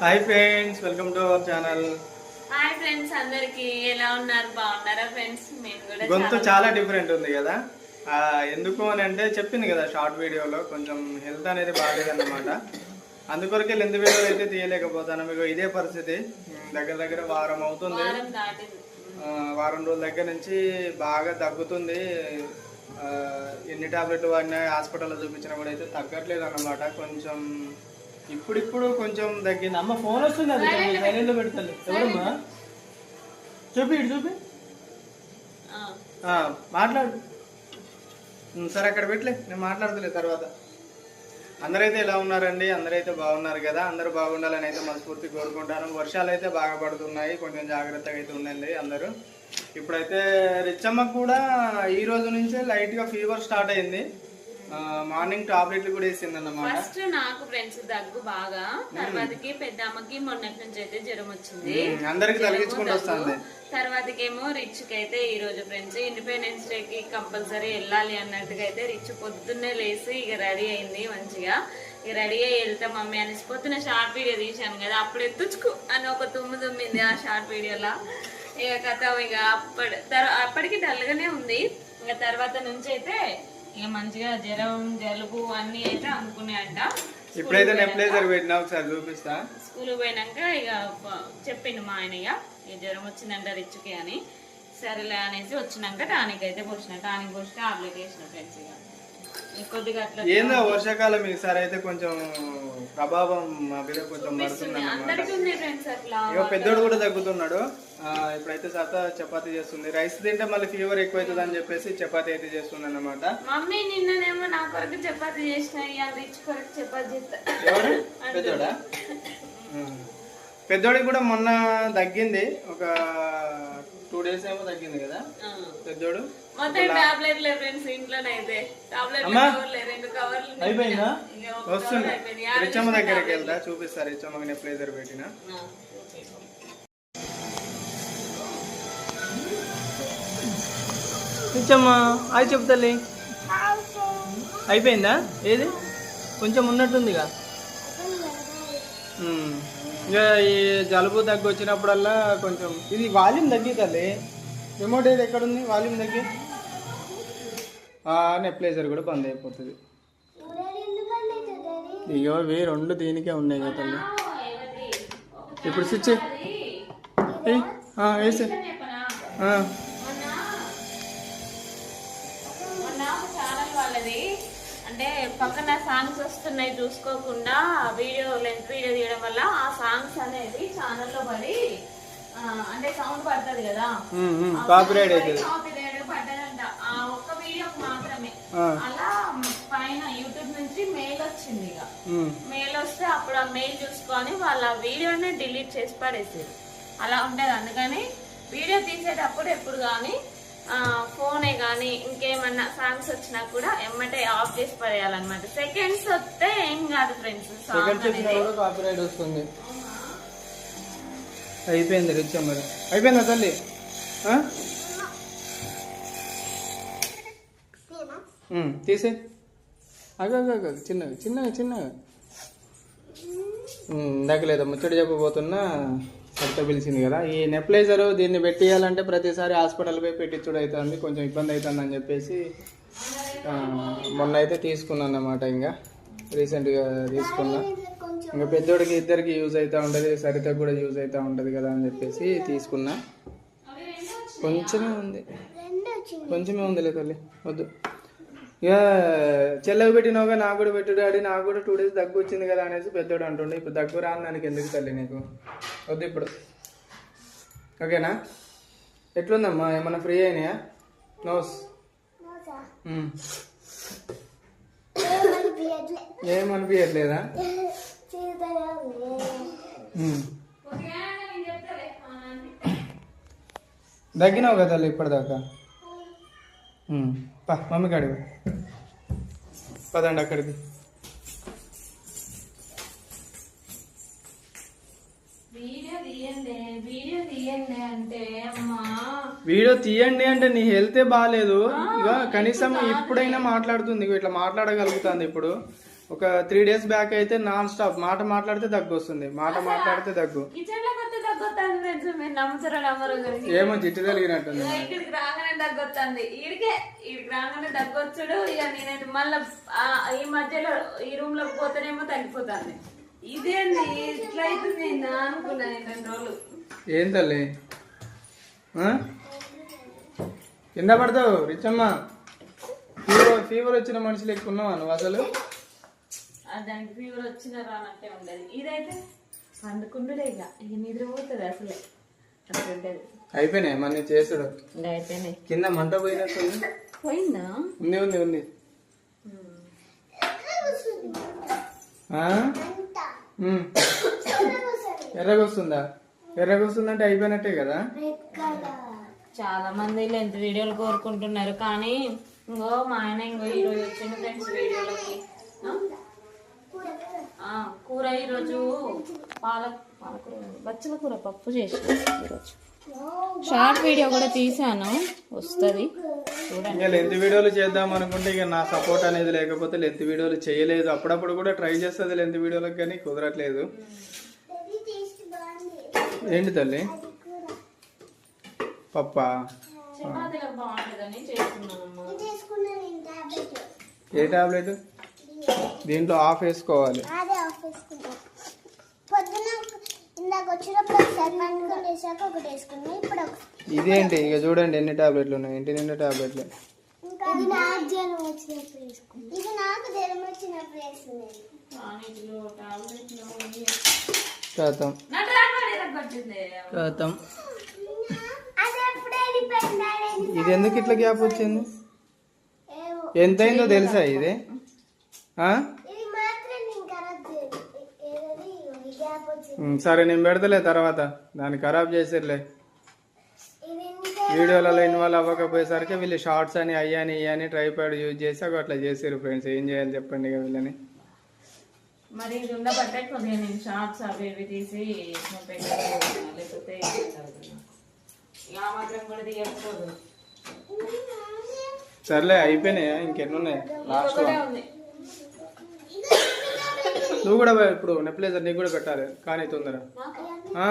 Hi friends welcome to our channel hi friends అందరికి ఎలా ఉన్నారు? బాగున్నారా ఫ్రెండ్స్ మేము కూడా గొంతు చాలా డిఫరెంట్ ఉంది కదా? ఆ, ఎందుకు అని అంటే చెప్పింది కదా షార్ట్ వీడియోలో కొంచెం హెల్త్ అనేది బాగాలేదన్నమాట. అందుకొరకే లెంత్ వీడియోలు అయితే తీయలేకపోతాను. మీకు ఇదే పరిస్థితి. దగ్గర దగ్గర వారం అవుతుంది. వారం రోజుల దగ్గర నుంచి బాగా తగ్గుతుంది. ఎన్ని టాబ్లెట్లు వాడినా హాస్పిటల్లో చూపించినా కూడా అయితే తగ్గట్లేదు అన్నమాట కొంచెం ఇప్పుడిప్పుడు కొంచెం తగ్గింది అమ్మ ఫోన్ వస్తుంది అది సైలెంట్లో పెడతాను. ఎవరమ్మా? చూపి ఇటు చూపి. మాట్లాడు. సరే అక్కడ పెట్టలే. నేను మాట్లాడతలే తర్వాత. అందరైతే ఎలా ఉన్నారండి? అందరైతే బాగున్నారు కదా? అందరూ బాగుండాలని అయితే మనస్ఫూర్తి కోరుకుంటాను. వర్షాలు అయితే బాగా పడుతున్నాయి. కొంచెం జాగ్రత్తగా అయితే ఉండండి అందరూ. ఇప్పుడైతే రిచ్చమ్మకు కూడా ఈ రోజు నుంచే లైట్గా ఫీవర్ స్టార్ట్ అయింది. మార్నింగ్ టాబ్లెట్లు కూడా వేసింది అన్నమాట ఫస్ట్ నాకు ఫ్రెండ్స్ దగ్గు బాగా తర్వాతకి పెద్ద అమ్మకి మొన్నటి నుంచి అయితే జ్వరం వచ్చింది. అందరికి తగ్గించుకుంటూ వస్తుంది. తర్వాతకేమో రిచ్కి అయితే ఈ రోజు ఫ్రెండ్స్ ఇండిపెండెన్స్ డే కి కంపల్సరీ వెళ్ళాలి అన్నట్టుగా అయితే రిచ్ పొద్దున్నే లేసి ఇక రెడీ అయింది మంచిగా. ఇక రెడీ అయ్యి వెళ్తా మమ్మీ అనేసి పొద్దున షార్ట్ వీడియో తీశాను కదా అప్పుడు ఎత్తుచుకు అని ఒక తుమ్ము తుమ్మింది ఆ షార్ట్ వీడియోలో. ఇక కథ ఇక అప్పటి తర్వా- అప్పటికి డల్గానే ఉంది. ఇక తర్వాత నుంచి అయితే ఇక మంచిగా జ్వరం జలుబు అన్ని అయితే అనుకున్నాయంట ఇప్పుడైతే నెప్లేజర్ పెట్టినా ఒకసారి చూపిస్తా. స్కూల్ పోయినాక ఇక చెప్పిండు మా ఆయన ఇక జ్వరం వచ్చిందంట రిచ్కి అని. సరేలే అనేసి వచ్చినాక టానిక్ అయితే పోసిన. టానిక్ పోసి టాబ్లెట్ వేసిన ఫ్రెండ్స్ ఇక. కొద్దిగా అట్లా ఏందో వర్షాకాలం ఈసారి అయితే కొంచెం ప్రభావం మా మీద కొంచెం పడుతుంది అన్నమాట అందరికీ ఉంది ఫ్రెండ్స్ అట్లా ఇక పెద్దోడు కూడా తగ్గుతున్నాడు. ఇప్పుడైతే సత చపాతీ చేస్తుంది. రైస్ తింటే మళ్ళీ ఫీవర్ ఎక్కువ అవుతుంది అని చెప్పేసి చపాతీ అయితే చేస్తుంది అన్నమాట మమ్మీ నిన్ననేమో నా కొరకు చపాతి చేసిన ఇవాళ రిచ్ కొరకు చపాతి చేస్తా. ఎవరు? పెద్దోడా. పెద్దోడికి కూడా మొన్న తగ్గింది. ఒక టూ డేస్ ఏమో తగ్గింది కదా. పెద్దోడు. అయిపోయిందా? వస్తుంది. చూసినా దగ్గరికి వెళ్తా చూపిస్తారు రిచ్చమ్మకి నేను ప్లేజర్ పెట్టిన. ఇచ్చమ్మా అది చెప్తాలి అయిపోయిందా? ఏది? కొంచెం ఉన్నట్టుందిగా. ఇంకా ఇక ఈ జలుబు దగ్గు వచ్చినప్పుడల్లా కొంచెం ఇది వాల్యూమ్ తగ్గి రిమోట్ ఏది ఎక్కడుంది? వాల్యూమ్ తగ్గి. నెప్లేజర్ కూడా బంద్ అయిపోతుంది. ఇగో ఇవి రెండు దీనికే ఉన్నాయి కదా తల్లి. ఇప్పుడు స్విచ్ వేసే పక్కన సాంగ్స్ వస్తున్నాయి చూసుకోకుండా వీడియో లెంత్ వీడియో తీయడం వల్ల ఆ సాంగ్స్ అనేది ఛానల్లో పడి అంటే సౌండ్ పడుతుంది కదా. కాపీరైట్ కాపీరైట్ పడ్డదంట. ఆ ఒక్క వీడియోకి మాత్రమే. అలా పైన యూట్యూబ్ నుంచి మెయిల్ వచ్చింది ఇక. మెయిల్ వస్తే అప్పుడు ఆ మెయిల్ చూసుకొని వాళ్ళ వీడియోని డిలీట్ చేసి పడేసారు అలా ఉంటుంది అందుకని వీడియో తీసేటప్పుడు ఎప్పుడు కానీ ఫోనే కానీ ఇంకేమన్నా సాంగ్స్ వచ్చినా కూడా ఎమ్మటే ఆఫ్ చేసి పడేయాలన్నమాట. సెకండ్స్ వస్తే ఏం కాదు ఫ్రెండ్స్ సాంగ్ వస్తుంది. అయిపోయింది రిచ్ మరి. అయిపోయిందా తల్లి? తీసే అగ చిన్నగా చిన్నగా చిన్నగా. ఇందాక లేదా ముచ్చట చెప్పబోతున్నా. సరిత పిలిచింది కదా. ఈ నెప్లైజర్ దీన్ని పెట్టేయాలంటే ప్రతిసారి హాస్పిటల్ పోయి పెట్టించుడు అవుతుంది కొంచెం ఇబ్బంది అవుతుంది అని చెప్పేసి మొన్న అయితే తీసుకున్నాను అన్నమాట ఇంకా రీసెంట్గా తీసుకున్నా. ఇంకా పెద్దోడికి ఇద్దరికి యూజ్ అవుతూ ఉంటుంది సరితకు కూడా యూజ్ అవుతూ ఉంటుంది కదా అని చెప్పేసి తీసుకున్నా. కొంచెమే ఉంది. కొంచెమే ఉందిలే తల్లి వద్దు. ఇక చెల్లెకు పెట్టినావుగా నాకు కూడా పెట్టు డాడీ నాకు కూడా టూ డేస్ దగ్గు వచ్చింది కదా అనేసి పెద్దోడు అంటుండే. ఇప్పుడు దగ్గు రాను దానికి ఎందుకు తల్లి నీకు? వద్దు ఇప్పుడు. ఓకేనా? ఎట్లుందమ్మా? ఏమన్నా ఫ్రీ అయినాయా? నోస్. ఏమనిపించట్లేదా. దగ్గినావు కదా తల్లి ఇప్పటిదాకా. పా మమ్మీ కాడికి పో. పదండి అక్కడికి. వీడియో తీయండి అంటే నీ హెల్తే బాగాలేదు ఇక కనీసం ఇప్పుడైనా మాట్లాడుతుంది. ఇట్లా మాట్లాడగలుగుతుంది ఇప్పుడు. ఒక త్రీ డేస్ బ్యాక్ అయితే నాన్ స్టాప్ మాట మాట్లాడితే దగ్గు. వస్తుంది మాట మాట్లాడితే దగ్గు ఏమో జిట్టు రాగానే దగ్గొస్తుంది ఈడికే ఈడికి రాగానే దగ్గొచ్చుడు ఇక నేను మళ్ళా ఈ మధ్యలో ఈ రూమ్లోకి పోతేనేమో తగ్గిపోతాను ఇదేంది? ఇట్లా అవుతుంది అనుకున్నా నేను రెండు రోజులు. ఏం తల్లి? ఆ? కింద పడతావు రిచమ్మ. ఫీవర్ ఫీవర్ వచ్చిన మనుషులు ఎక్కువ ఉన్నావా నువ్వు అసలు? దానికి ఫీవర్ వచ్చిన రానట్టే ఉండదు. ఇదైతే పండుకుండులే ఇక. ఇక నిద్ర పోతుంది అసలే. అట్లుంటది అయిపోయినాయి మన చేసుడు అయితేనే కింద మంట పోయినట్టుంది. పోయిందా? ఉంది ఉంది ఉంది. ఆ? ఉమ్. ఎర్రగా వస్తుందా ఎర్రగా వస్తుందంటే అయిపోయినట్టే కదా? చాలా మంది లెంత్ వీడియోలు కోరుకుంటున్నారు కానీ ఇంకో మా ఆయన ఇంకో ఈరోజు వచ్చింది ఫ్రెండ్స్ వీడియోలోకి. కూర ఈరోజు పాల పాలకూర బచ్చల కూర పప్పు చేసిన ఈరోజు. షార్ట్ వీడియో కూడా తీసాను వస్తుంది. చూడండి. ఇక లెంత్ వీడియోలు చేద్దాం అనుకుంటే ఇక నా సపోర్ట్ అనేది లేకపోతే లెంత్ వీడియోలు చేయలేదు. అప్పుడప్పుడు కూడా ట్రై చేస్తుంది లెంత్ వీడియోలకు కానీ కుదరట్లేదు. ఏంటి తల్లి? పప్పా? చపాతీలకు బాగుంటుందని చేస్తున్నాను ఏ టాబ్లెట్ దీంట్లో ఆఫ్ వేసుకోవాలి. పొద్దున ఇందాక వచ్చినప్పుడు ఇదేంటి? ఇక చూడండి ఎన్ని టాబ్లెట్లు ఉన్నాయి. ఇంటి నిండా టాబ్లెట్లు. ఇది ఎందుకు ఇట్లా గ్యాప్ వచ్చింది? ఎంతైందో తెలుసా ఇది ఆ? ఇది మాత్రం నేను ఖరాబ్ చేయను ఏదది ఈ గ్యాప్ వచ్చింది ఉమ్, సరే నేను పెడతలే తర్వాత. దాన్ని ఖరాబ్ ఎన్ని వీడియోలలో ఇన్వాల్వ్ అవ్వకపోయేసరికి వీళ్ళు షార్ట్స్ అని అయ్యని ఇయ్యని ట్రైపాడ్ యూజ్ చేసి అవి అట్లా చేసారు ఫ్రెండ్స్. ఏం చేయాలి చెప్పండి ఇక వీళ్ళని. మరి ఇది ఉండబట్టే కొద్దిగా నేను షార్ట్స్ అవి ఇవి తీసి పెట్టాను లేకపోతే ఆ మాత్రం కూడా తీయకపోదు. సర్లే అయిపోయినాయా? ఇంకెన్ని ఉన్నాయి లాస్ట్ నువ్వు కూడా ఇప్పుడు నెప్లేజర్ నీకు కూడా పెట్టాలి. కానీ తొందర. ఆ,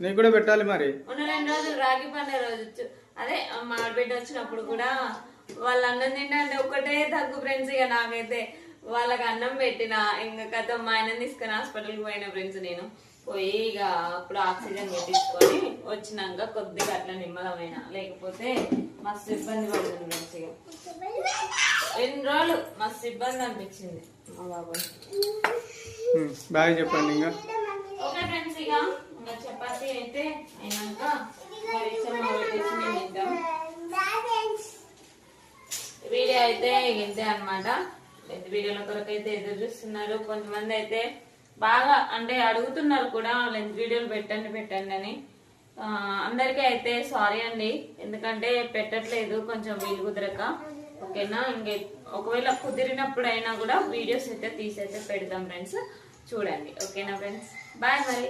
నీకు కూడా పెట్టాలి మరి. రెండు రోజులు రాగి పండ రోజు అదే మా బిడ్డ వచ్చినప్పుడు కూడా వాళ్ళ అన్నం తింటే అంటే ఒకటే తగ్గు ఫ్రెండ్స్ ఇక నాకైతే. వాళ్ళకి అన్నం పెట్టిన ఇంకా కథ మా ఆయన తీసుకుని హాస్పిటల్కి పోయిన ఫ్రెండ్స్ నేను. పోయి ఇక అప్పుడు ఆక్సిజన్ పెట్టించుకొని వచ్చినాక కొద్దిగా అట్లా నిమ్మలమైన లేకపోతే మస్తు ఇబ్బంది పడుతుంది ఇక రెండు రోజులు మస్తు ఇబ్బంది అనిపించింది. మా బాబాయ్. బాయ్ చెప్పండి ఇంకా. ఓకే ఫ్రెండ్స్ ఇక ఇంకా చపాతీ అయితే అయినాక మరి వీడియో అయితే ఇంతే అనమాట వీడియోల కొరకు అయితే ఎదురు చూస్తున్నారు. కొంతమంది అయితే బాగా అంటే అడుగుతున్నారు కూడా లెంత్ వీడియోలు పెట్టండి పెట్టండి అని. అందరికీ అయితే సారీ అండి. ఎందుకంటే పెట్టట్లేదు కొంచెం వీలు కుదరక. ఓకేనా? ఇంకే ఒకవేళ కుదిరినప్పుడు అయినా కూడా వీడియోస్ అయితే తీసైతే పెడదాం ఫ్రెండ్స్ చూడండి. ఓకేనా ఫ్రెండ్స్ బాయ్ మరి